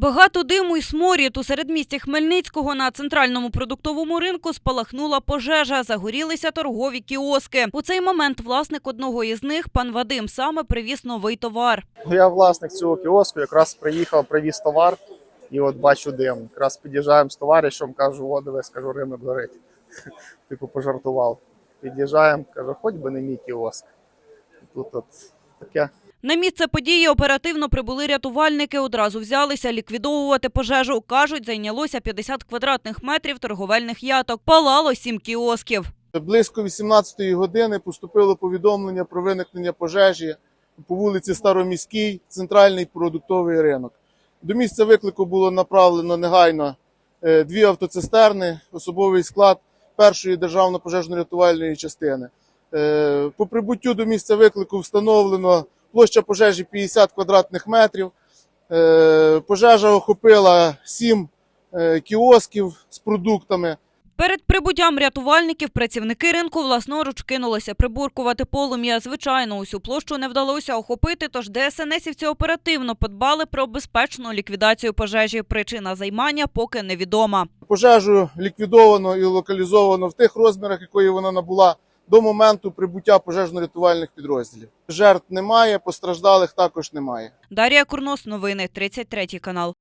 Багато диму і сморід у середмісті Хмельницького на центральному продуктовому ринку спалахнула пожежа. Загорілися торгові кіоски. У цей момент власник одного із них, пан Вадим, саме привіз новий товар. Я власник цього кіоску, якраз приїхав, привіз товар, і от бачу дим. Якраз під'їжджаємо з товаришем, кажу, о, дивись, кажу, ринок горить. Типу пожартував. Під'їжджаємо, кажу, хоч би не мій кіоск. Тут от таке. На місце події оперативно прибули рятувальники. Одразу взялися ліквідовувати пожежу. Кажуть, зайнялося 50 квадратних метрів торговельних яток. Палало сім кіосків. Близько 18-ї години поступило повідомлення про виникнення пожежі по вулиці Староміській, центральний продуктовий ринок. До місця виклику було направлено негайно е, дві автоцистерни, особовий склад першої державно-пожежно-рятувальної частини. Е, По прибуттю до місця виклику встановлено площа пожежі 50 квадратних метрів. Е, Пожежа охопила сім е, кіосків з продуктами. Перед прибуттям рятувальників працівники ринку власноруч кинулися прибуркувати полум'я. Звичайно, усю площу не вдалося охопити, тож ДСНСівці оперативно подбали про безпечну ліквідацію пожежі. Причина займання поки невідома. Пожежу ліквідовано і локалізовано в тих розмірах, якої вона набула до моменту прибуття пожежно-рятувальних підрозділів. Жертв немає, постраждалих також немає. Дар'я Курнос, новини 33 канал.